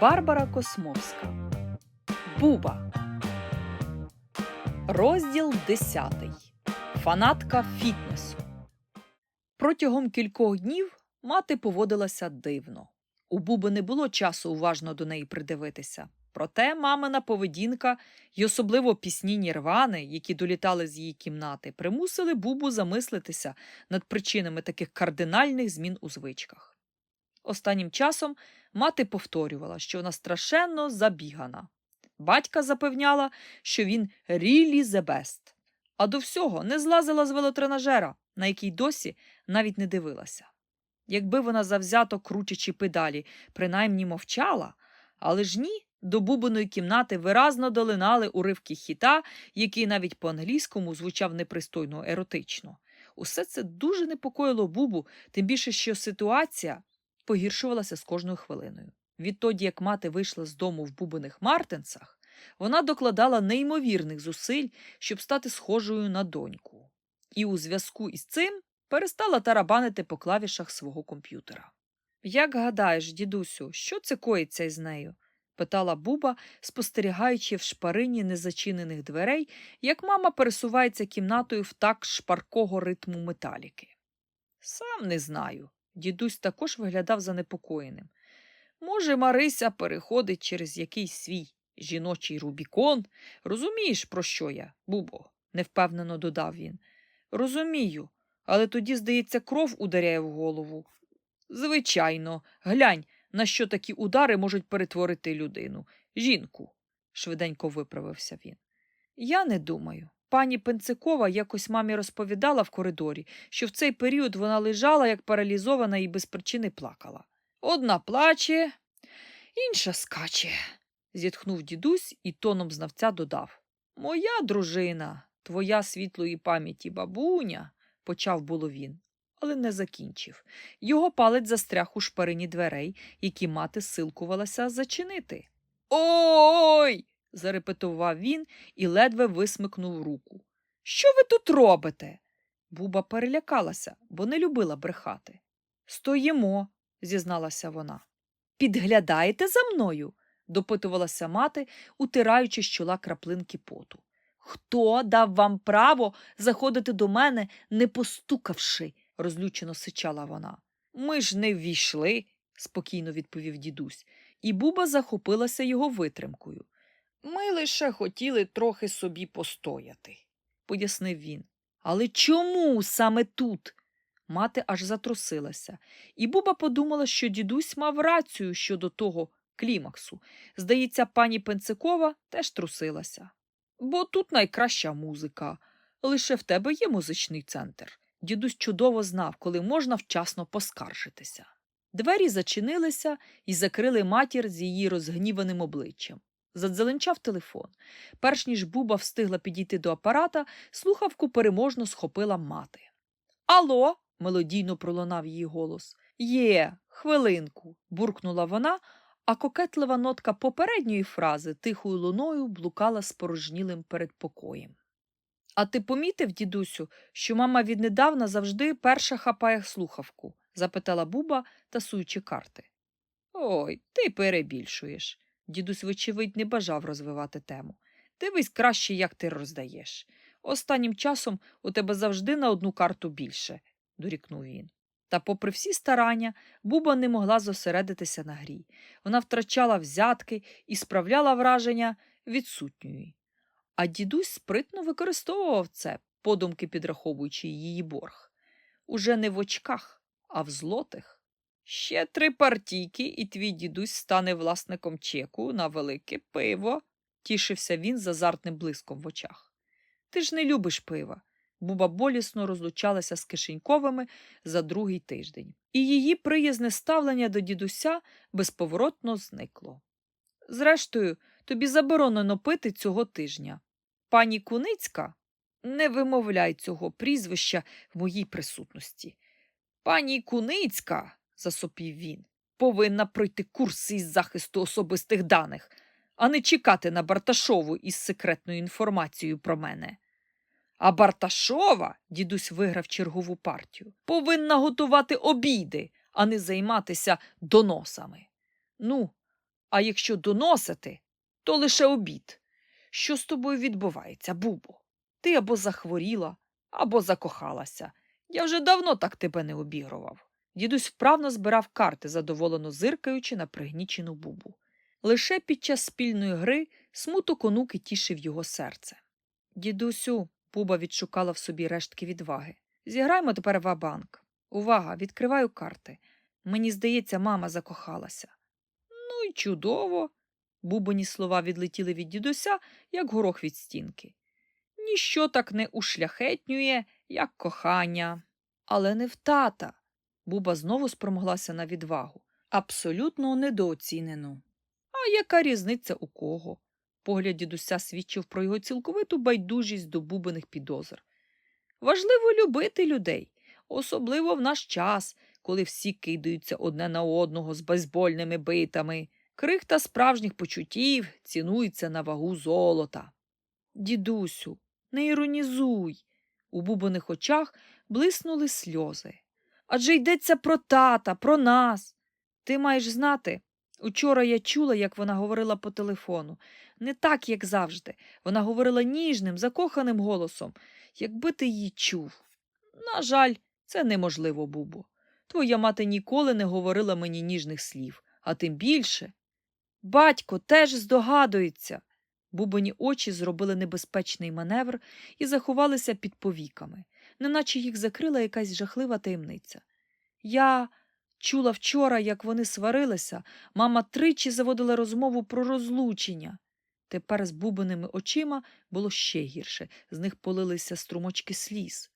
Барбара Космовська. Буба. Розділ 10. Фанатка фітнесу. Протягом кількох днів мати поводилася дивно. У Буби не було часу уважно до неї придивитися. Проте мамина поведінка і особливо пісні Нірвани, які долітали з її кімнати, примусили Бубу замислитися над причинами таких кардинальних змін у звичках. Останнім часом мати повторювала, що вона страшенно забігана. Батька запевняла, що він the best, а до всього не злазила з велотренажера, на який досі навіть не дивилася. Якби вона завзято крутячи педалі, принаймні мовчала, але ж ні, до бубиної кімнати виразно долинали уривки хіта, який навіть по-англійському звучав непристойно еротично. Усе це дуже непокоїло бубу, тим більше, що ситуація погіршувалася з кожною хвилиною. Відтоді, як мати вийшла з дому в бубиних мартинсах, вона докладала неймовірних зусиль, щоб стати схожою на доньку. І у зв'язку із цим перестала тарабанити по клавішах свого комп'ютера. Як гадаєш, дідусю, що це коїться із нею? питала Буба, спостерігаючи в шпарині незачинених дверей, як мама пересувається кімнатою в так шпаркого ритму металіки. Сам не знаю. Дідусь також виглядав занепокоєним. Може, Марися переходить через якийсь свій жіночий Рубікон. Розумієш, про що я, Бубо? невпевнено додав він. Розумію, але тоді, здається, кров ударяє в голову. Звичайно, глянь, на що такі удари можуть перетворити людину. Жінку, швиденько виправився він. Я не думаю. Пані Пенцикова якось мамі розповідала в коридорі, що в цей період вона лежала, як паралізована і без причини плакала. Одна плаче, інша скаче, зітхнув дідусь і тоном знавця додав. Моя дружина, твоя світлої пам'яті бабуня, почав було він, але не закінчив. Його палець застряг у шпарині дверей, які мати силкувалася зачинити. Ой. Зарепетував він і ледве висмикнув руку. Що ви тут робите? Буба перелякалася, бо не любила брехати. Стоїмо, зізналася вона. Підглядаєте за мною? допитувалася мати, утираючи з чола краплинки поту. Хто дав вам право заходити до мене, не постукавши? розлючено сичала вона. Ми ж не ввійшли, спокійно відповів дідусь, і Буба захопилася його витримкою. Ми лише хотіли трохи собі постояти, пояснив він. Але чому саме тут? Мати аж затрусилася, і Буба подумала, що дідусь мав рацію щодо того клімаксу. Здається, пані Пенцикова теж трусилася. Бо тут найкраща музика. Лише в тебе є музичний центр. Дідусь чудово знав, коли можна вчасно поскаржитися. Двері зачинилися і закрили матір з її розгніваним обличчям. Задзеленчав телефон. Перш ніж Буба встигла підійти до апарата, слухавку переможно схопила мати. Алло, мелодійно пролунав її голос. Є, хвилинку, буркнула вона, а кокетлива нотка попередньої фрази тихою луною блукала спорожнілим передпокоєм. А ти помітив, дідусю, що мама віднедавна завжди перша хапає слухавку? запитала Буба, тасуючи карти. Ой, ти перебільшуєш. Дідусь, вочевидь, не бажав розвивати тему. Дивись краще, як ти роздаєш. Останнім часом у тебе завжди на одну карту більше, дорікнув він. Та, попри всі старання, Буба не могла зосередитися на грі. Вона втрачала взятки і справляла враження відсутньої. А дідусь спритно використовував це, подумки підраховуючи її борг. Уже не в очках, а в злотих. Ще три партійки, і твій дідусь стане власником чеку на велике пиво, тішився він з азартним блиском в очах. Ти ж не любиш пива. Буба болісно розлучалася з кишеньковими за другий тиждень, і її приязне ставлення до дідуся безповоротно зникло. Зрештою, тобі заборонено пити цього тижня. Пані Куницька, не вимовляй цього прізвища в моїй присутності. Пані Куницька, засопів він, повинна пройти курси із захисту особистих даних, а не чекати на Барташову із секретною інформацією про мене. А Барташова, дідусь виграв чергову партію, повинна готувати обіди, а не займатися доносами. Ну, А якщо доносити, то лише обід. Що з тобою відбувається, Бубо? Ти або захворіла, або закохалася. Я вже давно так тебе не обігрував. Дідусь вправно збирав карти, задоволено зиркаючи на пригнічену бубу. Лише під час спільної гри смуток онуки тішив його серце. Дідусю, Буба відшукала в собі рештки відваги. Зіграємо тепер ва-банк. Увага, відкриваю карти. Мені здається, мама закохалася. Ну й чудово. Бубоні слова відлетіли від дідуся, як горох від стінки. Ніщо так не ушляхетнює, як кохання. Але не в тата. Буба знову спромоглася на відвагу, абсолютно недооцінену. А яка різниця у кого? Погляд дідуся свідчив про його цілковиту байдужість до бубиних підозр. Важливо любити людей, особливо в наш час, коли всі кидаються одне на одного з бейсбольними битами. Крихта справжніх почуттів цінується на вагу золота. Дідусю, не іронізуй. У бубоних очах блиснули сльози. Адже йдеться про тата, про нас. Ти маєш знати. Учора я чула, як вона говорила по телефону. Не так, як завжди. Вона говорила ніжним, закоханим голосом. Якби ти її чув. На жаль, це неможливо, Бубо. Твоя мати ніколи не говорила мені ніжних слів, а тим більше. Батько теж здогадується. Бубоні очі зробили небезпечний маневр і заховалися під повіками, неначе їх закрила якась жахлива таємниця. Я чула вчора, як вони сварилися, мама тричі заводила розмову про розлучення. Тепер з бубиними очима було ще гірше, з них полилися струмочки сліз.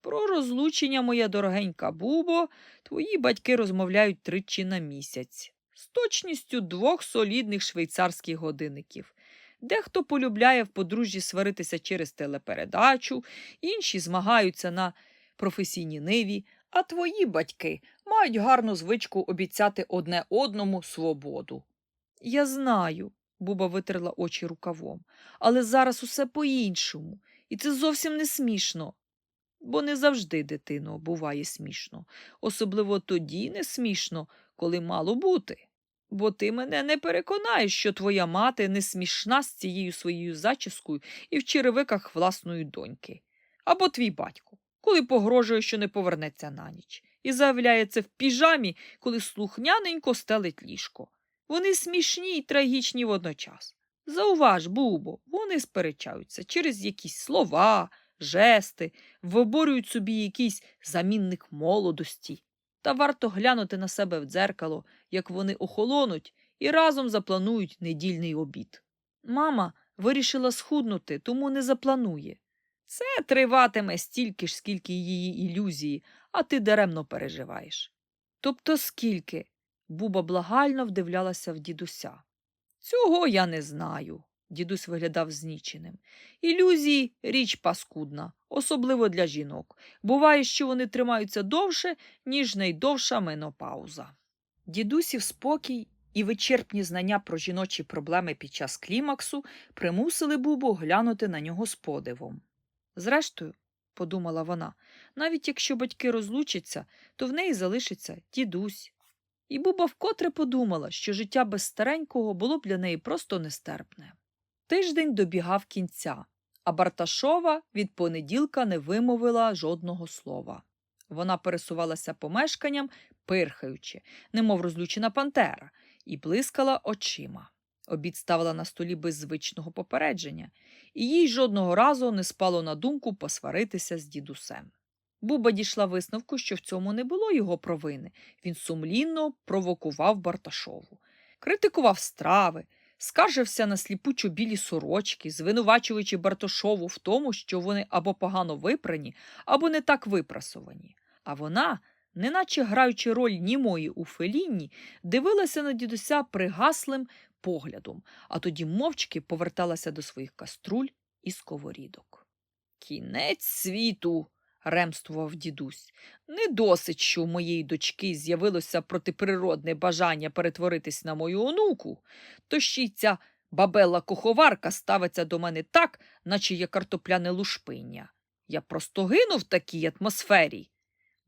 Про розлучення, моя дорогенька Бубо, твої батьки розмовляють тричі на місяць, з точністю двох солідних швейцарських годинників. Дехто полюбляє в подружжі сваритися через телепередачу, інші змагаються на професійній ниві, а твої батьки мають гарну звичку обіцяти одне одному свободу. Я знаю, Буба витерла очі рукавом, але зараз усе по-іншому, і це зовсім не смішно. Бо не завжди, дитино, буває смішно, особливо тоді не смішно, коли мало бути. Бо ти мене не переконаєш, що твоя мати не смішна з цією своєю зачіскою і в черевиках власної доньки. Або твій батько, коли погрожує, що не повернеться на ніч, і заявляє це в піжамі, коли слухняненько стелить ліжко. Вони смішні й трагічні водночас. Зауваж, Бубо, вони сперечаються через якісь слова, жести, виборюють собі якийсь замінник молодості. Та варто глянути на себе в дзеркало, як вони охолонуть і разом запланують недільний обід. Мама вирішила схуднути, тому не запланує. Це триватиме стільки ж, скільки її ілюзії, а ти даремно переживаєш. Тобто скільки? Буба благально вдивлялася в дідуся. Цього я не знаю. Дідусь виглядав зніченим. Ілюзії річ паскудна, особливо для жінок. Буває, що вони тримаються довше, ніж найдовша менопауза. Дідусів спокій і вичерпні знання про жіночі проблеми під час клімаксу примусили Бубу глянути на нього з подивом. Зрештою, подумала вона, навіть якщо батьки розлучаться, то в неї залишиться дідусь. І Буба вкотре подумала, що життя без старенького було б для неї просто нестерпне. Тиждень добігав кінця, а Барташова від понеділка не вимовила жодного слова. Вона пересувалася помешканням, пирхаючи, немов розлючена пантера, і блискала очима. Обід ставила на столі без звичного попередження, і їй жодного разу не спало на думку посваритися з дідусем. Буба дійшла висновку, що в цьому не було його провини. Він сумлінно провокував Барташову, критикував страви, скаржився на сліпучо білі сорочки, звинувачуючи Барташову в тому, що вони або погано випрані, або не так випрасовані. А вона, неначе граючи роль німої у фелінні, дивилася на дідуся пригаслим поглядом, а тоді мовчки поверталася до своїх каструль і сковорідок. Кінець світу ремствував дідусь. Не досить, що у моєї дочки з'явилося протиприродне бажання перетворитись на мою онуку, то ще й ця бабела куховарка ставиться до мене так, наче я картопляне лушпиння. Я просто гину в такій атмосфері.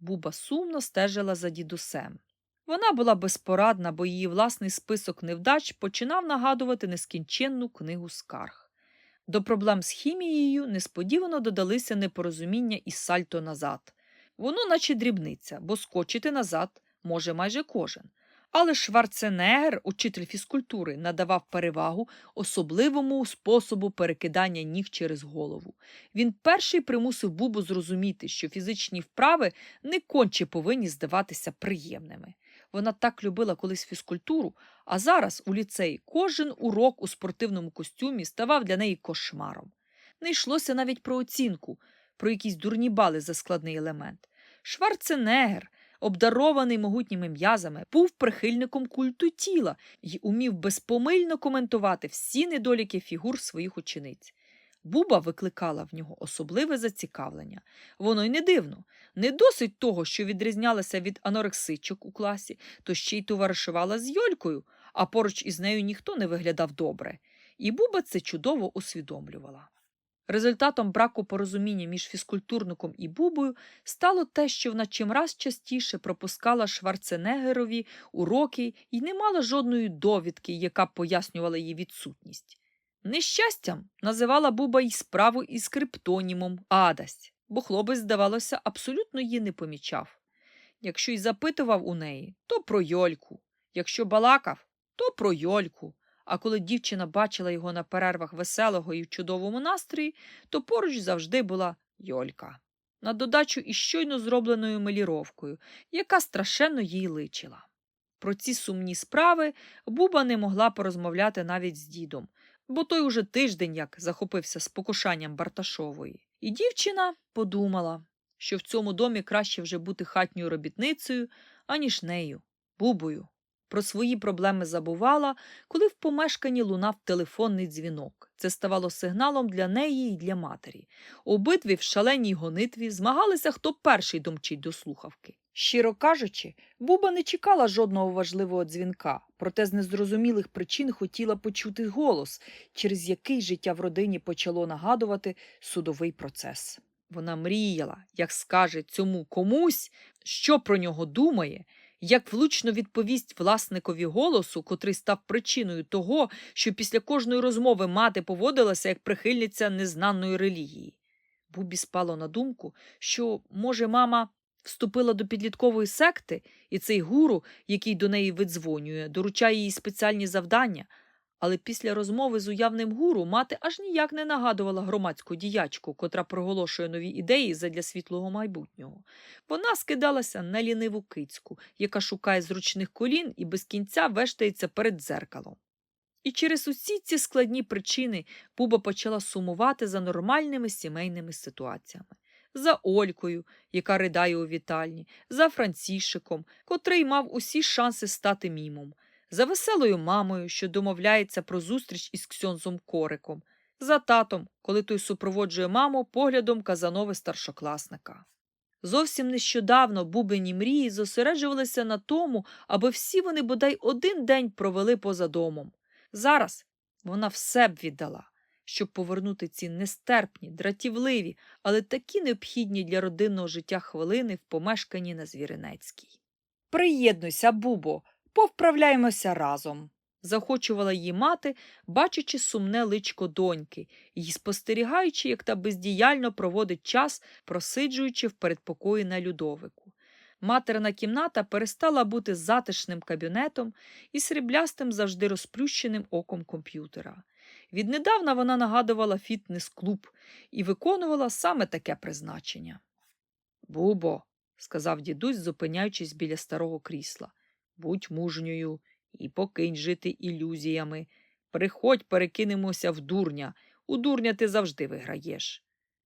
Буба сумно стежила за дідусем. Вона була безпорадна, бо її власний список невдач починав нагадувати нескінченну книгу скарг. До проблем з хімією несподівано додалися непорозуміння із сальто назад. Воно, наче дрібниця, бо скочити назад може майже кожен. Але Шварценеггер, учитель фізкультури, надавав перевагу особливому способу перекидання ніг через голову. Він перший примусив Бубу зрозуміти, що фізичні вправи не конче повинні здаватися приємними. Вона так любила колись фізкультуру, а зараз у ліцеї кожен урок у спортивному костюмі ставав для неї кошмаром. Не йшлося навіть про оцінку, про якісь дурні бали за складний елемент. Шварценеггер, обдарований могутніми м'язами, був прихильником культу тіла і умів безпомильно коментувати всі недоліки фігур своїх учениць. Буба викликала в нього особливе зацікавлення. Воно й не дивно. Не досить того, що відрізнялася від анорексичок у класі, то ще й товаришувала з Йолькою, а поруч із нею ніхто не виглядав добре. І Буба це чудово усвідомлювала. Результатом браку порозуміння між фізкультурником і Бубою стало те, що вона чимраз частіше пропускала Шварценеггерові уроки і не мала жодної довідки, яка б пояснювала її відсутність. Нещастям називала Буба й справу із криптонімом Адасть, бо хлопець, здавалося, абсолютно її не помічав. Якщо й запитував у неї, то про Йольку, якщо балакав, то про Йольку. А коли дівчина бачила його на перервах веселого і в чудовому настрої, то поруч завжди була Йолька. На додачу із щойно зробленою меліровкою, яка страшенно їй личила. Про ці сумні справи Буба не могла порозмовляти навіть з дідом, бо той уже тиждень як захопився спокушанням Барташової. І дівчина подумала, що в цьому домі краще вже бути хатньою робітницею, аніж нею, Бубою. Про свої проблеми забувала, коли в помешканні лунав телефонний дзвінок. Це ставало сигналом для неї і для матері. Обидві в шаленій гонитві змагалися, хто перший домчить до слухавки. Щиро кажучи, Буба не чекала жодного важливого дзвінка, проте з незрозумілих причин хотіла почути голос, через який життя в родині почало нагадувати судовий процес. Вона мріяла, як скаже цьому комусь, що про нього думає, як влучно відповість власникові голосу, котрий став причиною того, що після кожної розмови мати поводилася як прихильниця незнаної релігії. Бубі спало на думку, що, може, мама вступила до підліткової секти, і цей гуру, який до неї видзвонює, доручає їй спеціальні завдання. Але після розмови з уявним гуру мати аж ніяк не нагадувала громадську діячку, котра проголошує нові ідеї задля світлого майбутнього. Вона скидалася на ліниву кицьку, яка шукає зручних колін і без кінця вештається перед дзеркалом. І через усі ці складні причини Буба почала сумувати за нормальними сімейними ситуаціями. За Олькою, яка ридає у вітальні, за Францішиком, котрий мав усі шанси стати мімом, за веселою мамою, що домовляється про зустріч із Ксьонзом Кориком, за татом, коли той супроводжує маму поглядом казанови старшокласника. Зовсім нещодавно бубені мрії зосереджувалися на тому, аби всі вони бодай один день провели поза домом. Зараз вона все б віддала, щоб повернути ці нестерпні, дратівливі, але такі необхідні для родинного життя хвилини в помешканні на Звіринецькій. Приєднуйся, Бубо, повправляємося разом. Захочувала її мати, бачачи сумне личко доньки і спостерігаючи, як та бездіяльно проводить час, просиджуючи в передпокої на Людовику. Материна кімната перестала бути затишним кабінетом і сріблястим завжди розплющеним оком комп'ютера. Віднедавна вона нагадувала фітнес-клуб і виконувала саме таке призначення. Бубо, сказав дідусь, зупиняючись біля старого крісла, будь мужньою і покинь жити ілюзіями. Приходь, перекинемося в дурня. У дурня ти завжди виграєш.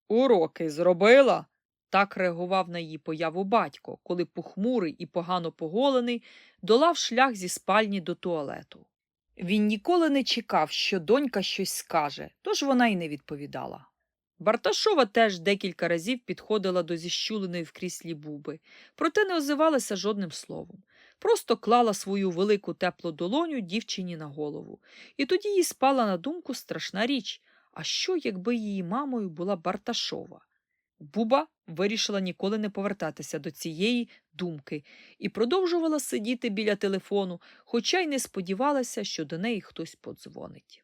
Уроки зробила? Так реагував на її появу батько, коли похмурий і погано поголений долав шлях зі спальні до туалету. Він ніколи не чекав, що донька щось скаже, тож вона й не відповідала. Барташова теж декілька разів підходила до зіщуленої в кріслі буби, проте не озивалася жодним словом просто клала свою велику теплу долоню дівчині на голову. І тоді їй спала на думку страшна річ а що, якби її мамою була Барташова? Буба вирішила ніколи не повертатися до цієї думки і продовжувала сидіти біля телефону, хоча й не сподівалася, що до неї хтось подзвонить.